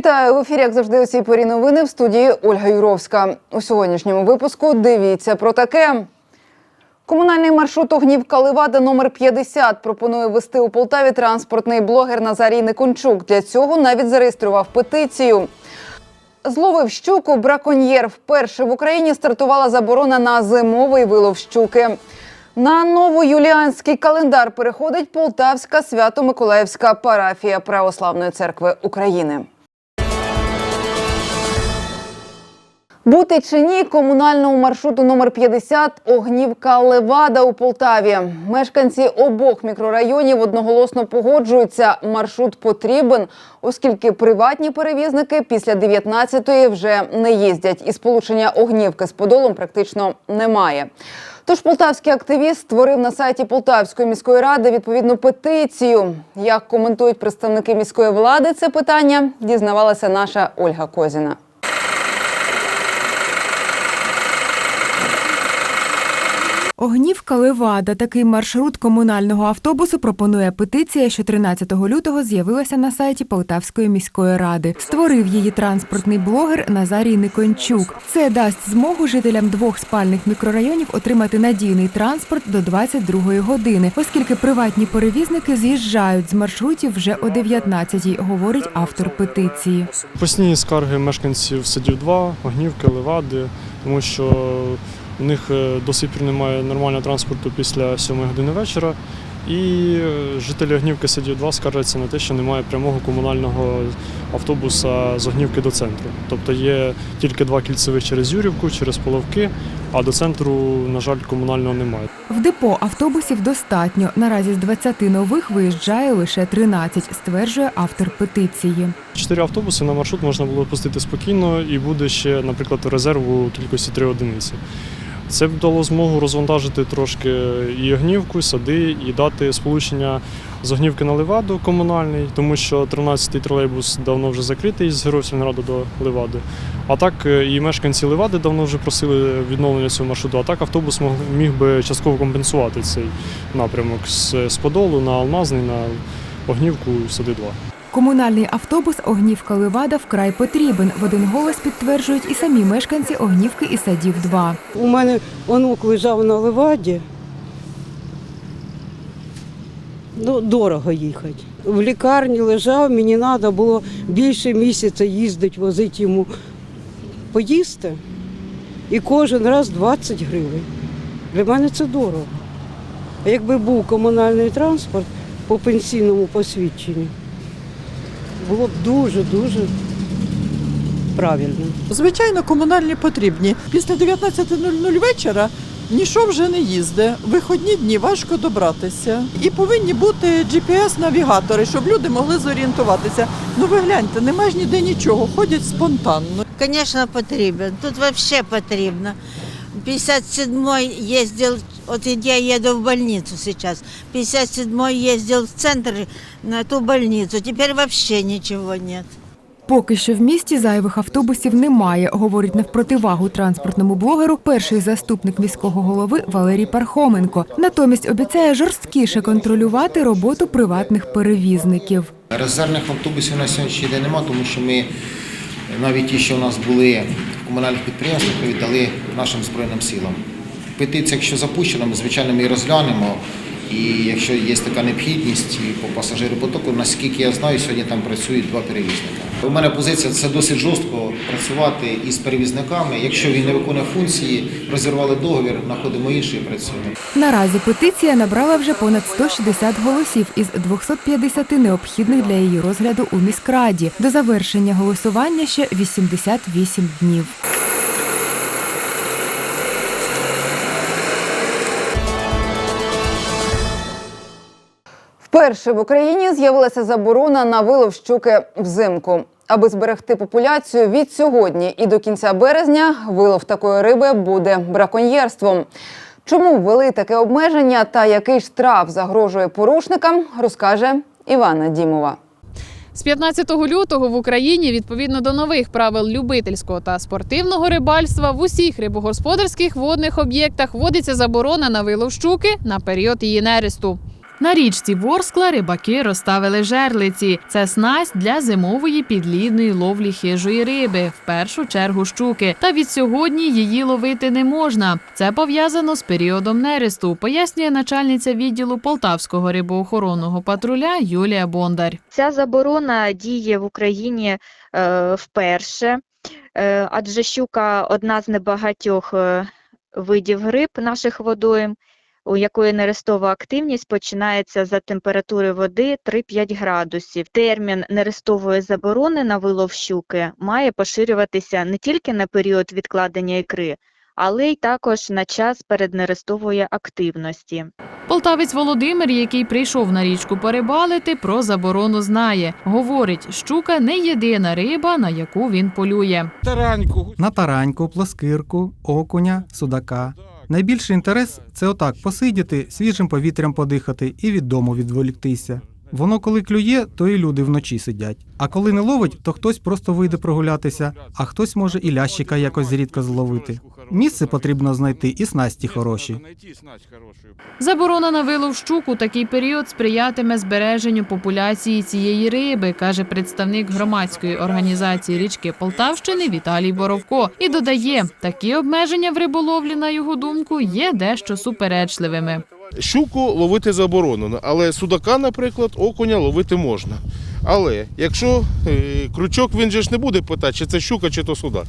Вітаю в ефірі, як завжди, у цій порі новини в студії Ольга Юровська. У сьогоднішньому випуску дивіться про таке. Комунальний маршрут Огнівка Левада номер 50 пропонує вести у Полтаві транспортний блогер Назарій Никончук. Для цього навіть зареєстрував петицію. Зловив щуку браконьєр. Вперше в Україні стартувала заборона на зимовий вилов щуки. На новоюліанський календар переходить Полтавська свято-миколаївська парафія Православної церкви України. Бути чи ні комунальному маршруту номер 50 Огнівка Левада у Полтаві. Мешканці обох мікрорайонів одноголосно погоджуються. Маршрут потрібен, оскільки приватні перевізники після 19-ї вже не їздять, і сполучення Огнівки з Подолом практично немає. Тож полтавський активіст створив на сайті Полтавської міської ради відповідну петицію. Як коментують представники міської влади це питання, дізнавалася наша Ольга Козіна. Огнівка Левада. Такий маршрут комунального автобусу пропонує петиція, що 13 лютого з'явилася на сайті Полтавської міської ради. Створив її транспортний блогер Назарій Никончук. Це дасть змогу жителям двох спальних мікрорайонів отримати надійний транспорт до 22-ї години, оскільки приватні перевізники з'їжджають з маршрутів вже о 19-й, говорить автор петиції. Постійні скарги мешканців садів 2, Огнівки, Левади, тому що у них е, до сих пір немає нормального транспорту після 7 години вечора. І е, жителі Огнівки садів 2 скаржаться на те, що немає прямого комунального автобуса з Огнівки до центру. Тобто є тільки два кільцевих через Юрівку, через Половки, а до центру, на жаль, комунального немає. В депо автобусів достатньо. Наразі з 20 нових виїжджає лише 13, стверджує автор петиції. Чотири автобуси на маршрут можна було пустити спокійно, і буде ще, наприклад, резерву кількості три одиниці. Це б дало змогу розвантажити трошки і огнівку, і сади, і дати сполучення з огнівки на Леваду комунальний, тому що 13-й тролейбус давно вже закритий з Героїв Сільраду до Левади. А так е, і мешканці Левади давно вже просили відновлення цього маршруту. А так автобус міг би частково компенсувати цей напрямок з Подолу на Алмазний, на Огнівку сади 2. Комунальний автобус Огнівка Левада вкрай потрібен. В один голос підтверджують і самі мешканці Огнівки і садів 2 У мене онук лежав на леваді. Ну, дорого їхати. В лікарні лежав, мені треба було більше місяця їздити, возити йому поїсти. І кожен раз 20 гривень. Для мене це дорого. Якби був комунальний транспорт по пенсійному посвідченню, було б дуже-дуже правильно. Звичайно, комунальні потрібні. Після 19.00 вечора нічого вже не їздить. Виходні дні важко добратися. І повинні бути GPS-навігатори, щоб люди могли зорієнтуватися. Ну ви гляньте, немає ж ніде нічого, ходять спонтанно. Конечно, потрібен. Тут вообще потрібно. 57-й їздив, от я їду в больницу сейчас. 57-й їздив в центр на ту больницу. Тепер вообще нічого нет. Поки що в місті зайвих автобусів немає, говорить навпротивагу транспортному блогеру перший заступник міського голови Валерій Пархоменко. Натомість обіцяє жорсткіше контролювати роботу приватних перевізників. Резервних автобусів на сьогоднішній день немає, тому що ми навіть ті, що у нас були комунальних підприємств, віддали нашим Збройним силам. Петиція, якщо запущена, ми звичайно ми її розглянемо. І якщо є така необхідність по пасажиропотоку, наскільки я знаю, сьогодні там працюють два перевізника. У мене позиція це досить жорстко працювати із перевізниками. Якщо він не виконує функції, розірвали договір, знаходимо інший і працюємо. Наразі петиція набрала вже понад 160 голосів із 250 необхідних для її розгляду у міськраді. До завершення голосування ще 88 днів. Вперше в Україні з'явилася заборона на вилов щуки взимку. Аби зберегти популяцію від сьогодні і до кінця березня, вилов такої риби буде браконьєрством. Чому ввели таке обмеження та який штраф загрожує порушникам, розкаже Івана Дімова. З 15 лютого в Україні, відповідно до нових правил любительського та спортивного рибальства, в усіх рибогосподарських водних об'єктах вводиться заборона на вилов щуки на період її нересту. На річці Ворскла рибаки розставили жерлиці. Це снасть для зимової підлідної ловлі хижої риби, в першу чергу щуки. Та від сьогодні її ловити не можна. Це пов'язано з періодом нересту, пояснює начальниця відділу Полтавського рибоохоронного патруля Юлія Бондар. Ця заборона діє в Україні е, вперше, е, адже щука одна з небагатьох е, видів риб наших водойм, у якої нерестова активність починається за температури води 3-5 градусів. Термін нерестової заборони на вилов щуки має поширюватися не тільки на період відкладення ікри, але й також на час переднерестової активності. Полтавець Володимир, який прийшов на річку порибалити, про заборону знає. Говорить, щука не єдина риба, на яку він полює. тараньку. на тараньку, плоскирку, окуня, судака. Найбільший інтерес це отак посидіти, свіжим повітрям подихати і від дому відволіктися. Воно коли клює, то і люди вночі сидять. А коли не ловить, то хтось просто вийде прогулятися, а хтось може і лящика якось зрідка зловити. Місце потрібно знайти і снасті хороші. Заборона на вилов щук у такий період сприятиме збереженню популяції цієї риби, каже представник громадської організації річки Полтавщини Віталій Боровко. І додає, такі обмеження в риболовлі, на його думку, є дещо суперечливими. Щуку ловити заборонено, але судака, наприклад, окуня ловити можна. Але якщо е, крючок він же ж не буде питати, чи це щука, чи то судак.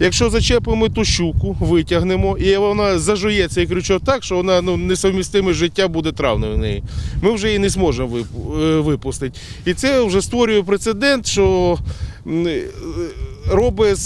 Якщо зачепимо ту щуку, витягнемо, і вона зажує цей крючок так, що вона ну, несовмістиме життя буде травною в неї, ми вже її не зможемо е, випустити. І це вже створює прецедент, що е, робить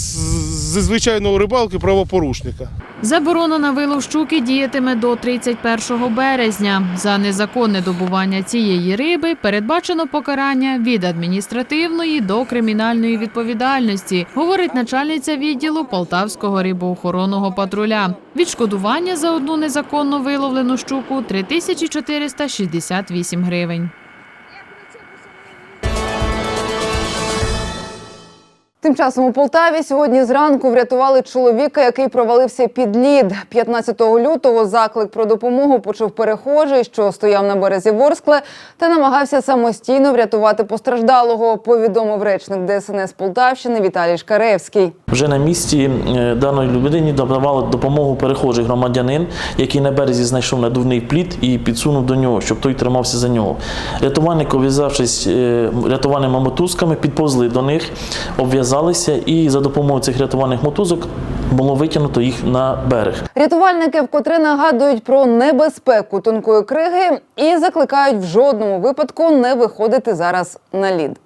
зі звичайного рибалки правопорушника. Заборона на вилов щуки діятиме до 31 березня. За незаконне добування цієї риби передбачено покарання від адміністративної до кримінальної відповідальності, говорить начальниця відділу Полтавського рибоохоронного патруля. Відшкодування за одну незаконно виловлену щуку 3468 гривень. Тим часом у Полтаві сьогодні зранку врятували чоловіка, який провалився під лід. 15 лютого заклик про допомогу почув перехожий, що стояв на березі Ворскле, та намагався самостійно врятувати постраждалого. Повідомив речник ДСНС Полтавщини Віталій Шкаревський. Вже на місці е, даної людині давали допомогу перехожий громадянин, який на березі знайшов надувний плід і підсунув до нього, щоб той тримався за нього. Рятувальники, обв'язавшись е, рятувальними мотузками, підповзли до них, обв'язалися, і за допомогою цих рятувальних мотузок було витягнуто їх на берег. Рятувальники вкотре нагадують про небезпеку тонкої криги і закликають в жодному випадку не виходити зараз на лід.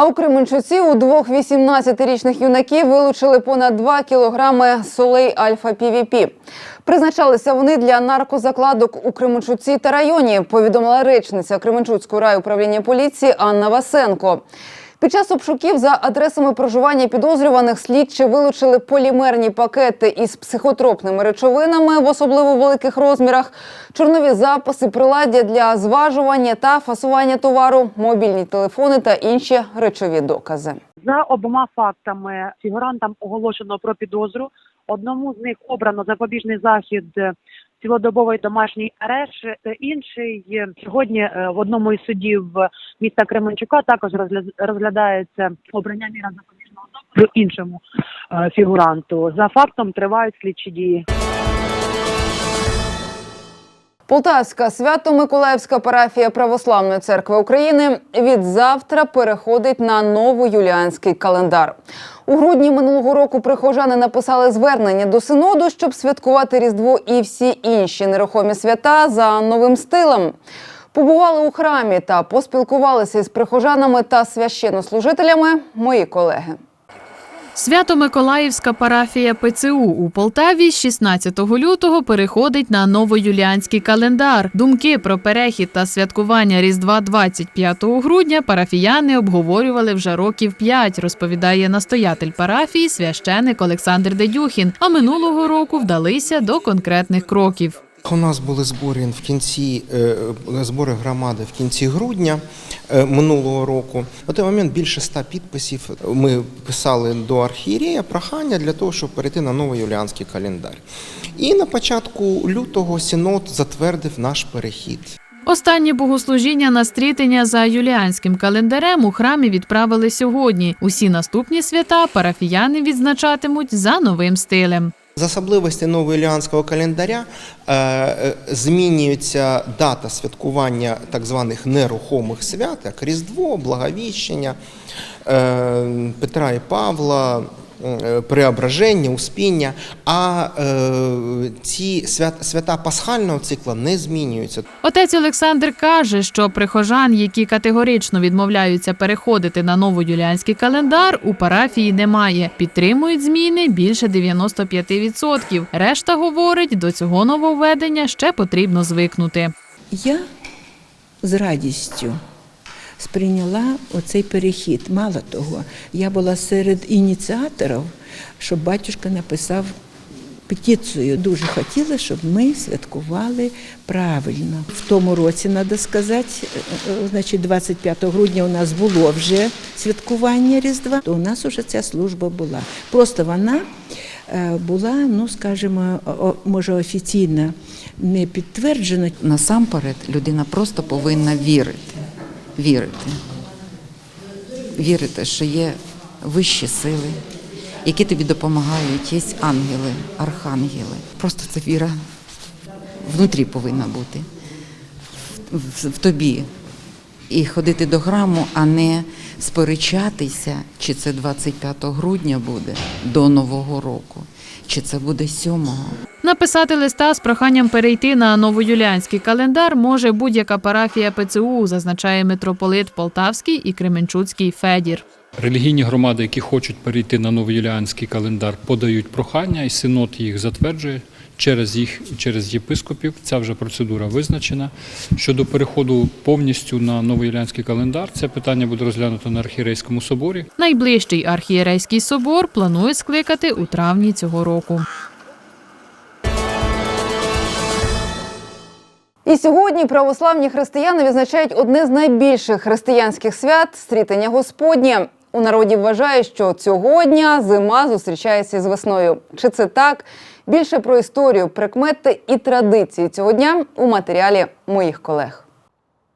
А у Кременчуці у двох 18-річних юнаків вилучили понад 2 кілограми солей альфа-півіпі. Призначалися вони для наркозакладок у Кременчуці та районі, повідомила речниця Кременчуцького райуправління поліції Анна Васенко. Під час обшуків за адресами проживання підозрюваних слідчі вилучили полімерні пакети із психотропними речовинами в особливо великих розмірах, чорнові записи, приладдя для зважування та фасування товару, мобільні телефони та інші речові докази. За обома фактами фігурантам оголошено про підозру. Одному з них обрано запобіжний захід цілодобовий домашній арешт. Е, Інший е, сьогодні е, в одному із судів міста Кременчука також розгля- розглядається обрання міра запобіжного заходу іншому е, фігуранту. За фактом тривають слідчі дії. Полтавська свято-миколаївська парафія Православної церкви України від завтра переходить на новоюліанський календар. У грудні минулого року прихожани написали звернення до синоду, щоб святкувати Різдво і всі інші нерухомі свята за новим стилем. Побували у храмі та поспілкувалися із прихожанами та священнослужителями мої колеги. Свято-Миколаївська парафія ПЦУ у Полтаві з 16 лютого переходить на новоюліанський календар. Думки про перехід та святкування Різдва 25 грудня парафіяни обговорювали вже років п'ять, розповідає настоятель парафії священик Олександр Дедюхін. А минулого року вдалися до конкретних кроків. У нас були збори в кінці е, збори громади в кінці грудня е, минулого року. На той момент більше ста підписів. Ми писали до архієрея прохання для того, щоб перейти на новий юліанський календар. І на початку лютого Синод затвердив наш перехід. Останнє богослужіння на стрітення за юліанським календарем у храмі відправили сьогодні. Усі наступні свята парафіяни відзначатимуть за новим стилем. З особливості новоіліанського календаря е, е, змінюється дата святкування так званих нерухомих свят, як Різдво, Благовіщення, е, Петра і Павла, Преображення, Успіння. А е, ці свят, свята пасхального цикла не змінюються. Отець Олександр каже, що прихожан, які категорично відмовляються переходити на новоюліанський календар, у парафії немає. Підтримують зміни більше 95%. Решта говорить, до цього нововведення ще потрібно звикнути. Я з радістю сприйняла оцей перехід. Мало того, я була серед ініціаторів, щоб батюшка написав петицію. Дуже хотіла, щоб ми святкували правильно. В тому році, треба сказати, е, е, значить, 25 грудня у нас було вже святкування Різдва, то у нас вже ця служба була. Просто вона е, була, ну скажімо, може офіційно не підтверджена. Насамперед людина просто повинна вірити. Вірити. Вірити, що є вищі сили, які тобі допомагають, є ангели, архангели. Просто це віра внутрі повинна бути в, тобі. І ходити до храму, а не сперечатися, чи це 25 грудня буде до Нового року, чи це буде 7-го. Написати листа з проханням перейти на новоюліанський календар може будь-яка парафія ПЦУ, зазначає митрополит Полтавський і Кременчуцький Федір. Релігійні громади, які хочуть перейти на новоюліанський календар, подають прохання, і синод їх затверджує через їх через єпископів. Ця вже процедура визначена. Щодо переходу повністю на новоюліанський календар, це питання буде розглянуто на архієрейському соборі. Найближчий архієрейський собор планують скликати у травні цього року. І сьогодні православні християни відзначають одне з найбільших християнських свят стрітення Господнє. У народі вважають, що цього дня зима зустрічається з весною. Чи це так? Більше про історію, прикмети і традиції цього дня у матеріалі моїх колег.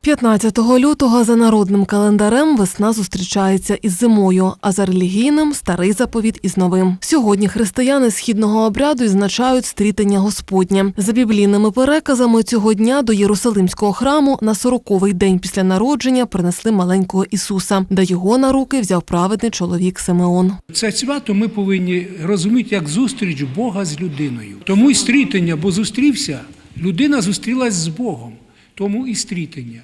15 лютого за народним календарем весна зустрічається із зимою, а за релігійним старий заповіт із новим. Сьогодні християни східного обряду відзначають стрітення Господнє. За біблійними переказами цього дня до Єрусалимського храму на сороковий день після народження принесли маленького Ісуса, де його на руки взяв праведний чоловік Симеон. Це свято ми повинні розуміти як зустріч Бога з людиною. Тому і стрітення, бо зустрівся, людина зустрілась з Богом, тому і стрітення.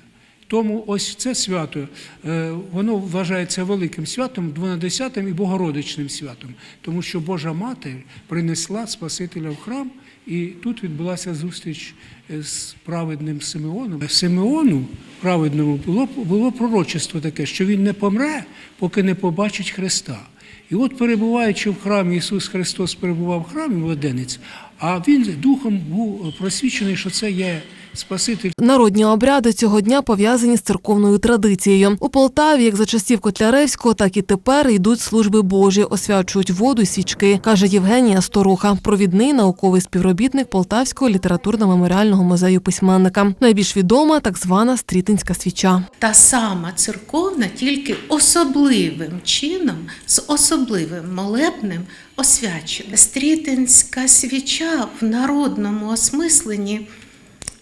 Тому ось це свято, е, воно вважається великим святом, двонадесятим і богородичним святом, тому що Божа Мати принесла Спасителя в храм, і тут відбулася зустріч е, з праведним Симеоном. Симеону праведному було, було пророчество таке, що він не помре, поки не побачить Христа. І от, перебуваючи в храмі, Ісус Христос перебував в храмі младенець, а він духом був просвічений, що це є Спаситель. Народні обряди цього дня пов'язані з церковною традицією. У Полтаві, як за часів Котляревського, так і тепер йдуть служби Божі, освячують воду й свічки, каже Євгенія Сторуха, провідний науковий співробітник Полтавського літературно-меморіального музею письменника. Найбільш відома так звана стрітинська свіча. Та сама церковна, тільки особливим чином, з особливим молебнем освячена. Стрітинська свіча в народному осмисленні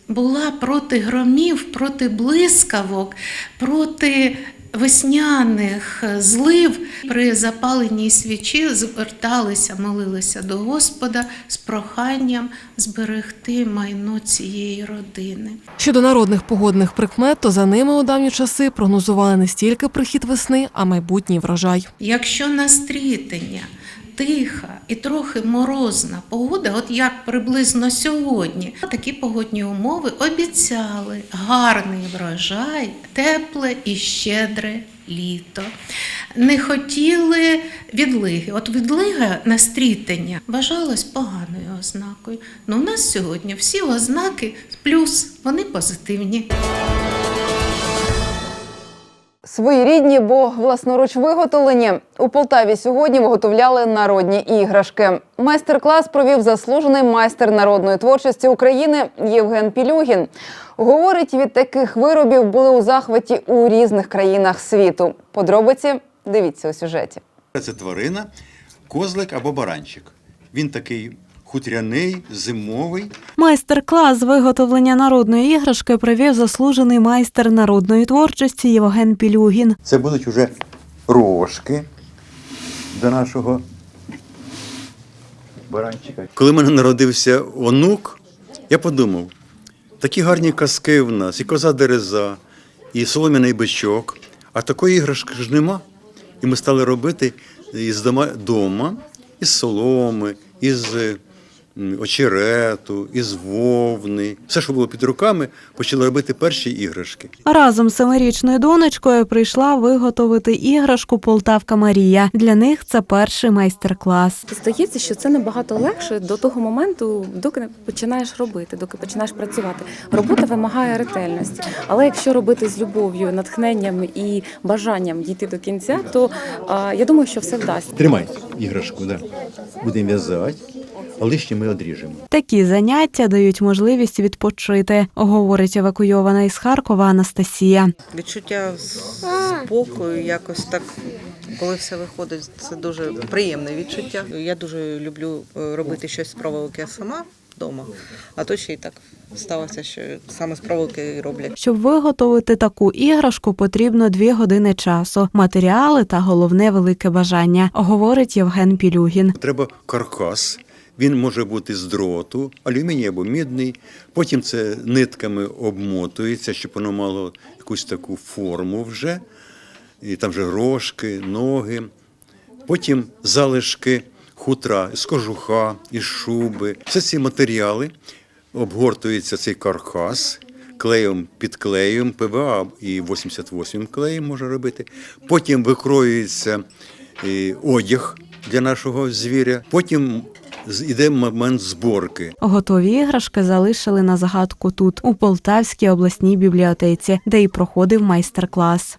була проти громів, проти блискавок, проти весняних злив. При запаленій свічі зверталися, молилися до Господа з проханням зберегти майно цієї родини. Щодо народних погодних прикмет, то за ними у давні часи прогнозували не стільки прихід весни, а майбутній врожай. Якщо на стрітення тиха і трохи морозна погода, от як приблизно сьогодні, такі погодні умови обіцяли гарний врожай, тепле і щедре літо. Не хотіли відлиги. От відлига на стрітення вважалась поганою ознакою. Ну, у нас сьогодні всі ознаки плюс, вони позитивні. Своєрідні, бо власноруч виготовлені у Полтаві сьогодні виготовляли народні іграшки. Майстер-клас провів заслужений майстер народної творчості України Євген Пілюгін. Говорить, від таких виробів були у захваті у різних країнах світу. Подробиці дивіться у сюжеті. Це тварина, козлик або баранчик. Він такий хутряний, зимовий. Майстер-клас з виготовлення народної іграшки провів заслужений майстер народної творчості Євген Пілюгін. Це будуть уже рожки до нашого баранчика. Коли в мене народився онук, я подумав, такі гарні казки в нас, і коза дереза, і солом'яний бичок, а такої іграшки ж нема. І ми стали робити із дома, дома із соломи, із очерету, із вовни. Все, що було під руками, почали робити перші іграшки. Разом з семирічною донечкою прийшла виготовити іграшку Полтавка Марія. Для них це перший майстер-клас. Здається, що це набагато легше до того моменту, доки не починаєш робити, доки починаєш працювати. Робота вимагає ретельності, але якщо робити з любов'ю, натхненням і бажанням дійти до кінця, то а, я думаю, що все вдасться. Тримай іграшку, да. будемо в'язати, лишнє ми одріжемо. Такі заняття дають можливість відпочити, говорить евакуйована із Харкова Анастасія. Відчуття спокою, якось так, коли все виходить, це дуже приємне відчуття. Я дуже люблю е, робити щось з проволоки сама вдома, а то ще й так сталося, що саме з проволоки роблять. Щоб виготовити таку іграшку, потрібно дві години часу, матеріали та головне велике бажання, говорить Євген Пілюгін. Треба каркас. Він може бути з дроту, алюміній або мідний. Потім це нитками обмотується, щоб воно мало якусь таку форму вже. І там вже рожки, ноги. Потім залишки хутра з кожуха, із шуби. Все ці матеріали обгортується цей каркас. Клеєм підклеєм, ПВА і 88 клеєм може робити. Потім викроюється е, одяг для нашого звіря. Потім іде момент зборки. Готові іграшки залишили на загадку тут, у Полтавській обласній бібліотеці, де й проходив майстер-клас.